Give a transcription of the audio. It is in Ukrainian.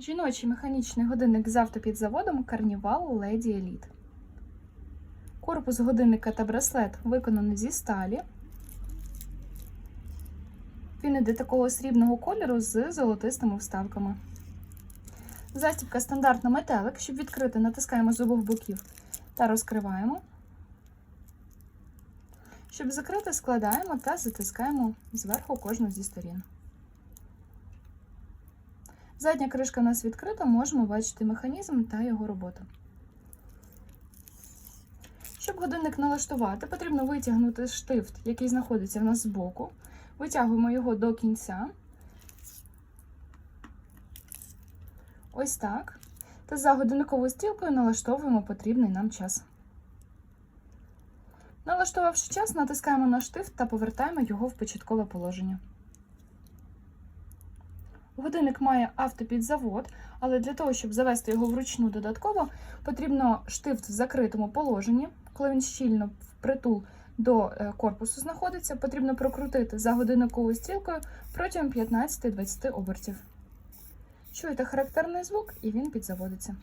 Жіночий механічний годинник з автопідзаводом Carnival Lady Elite. Корпус годинника та браслет виконаний зі сталі. Він іде такого срібного кольору з золотистими вставками. Застібка стандартна метелик. Щоб відкрити, натискаємо з обох боків та розкриваємо. Щоб закрити, складаємо та затискаємо зверху кожну зі сторін. Задня кришка у нас відкрита, можемо бачити механізм та його роботу. Щоб годинник налаштувати, потрібно витягнути штифт, який знаходиться в нас збоку. Витягуємо його до кінця. Ось так. Та за годинниковою стрілкою налаштовуємо потрібний нам час. Налаштувавши час, натискаємо на штифт та повертаємо його в початкове положення. Годинник має автопідзавод, але для того, щоб завести його вручну додатково, потрібно штифт в закритому положенні. Коли він щільно впритул до е, корпусу знаходиться, потрібно прокрутити за годинниковою стрілкою протягом 15-20 обертів. Чуєте характерний звук, і він підзаводиться.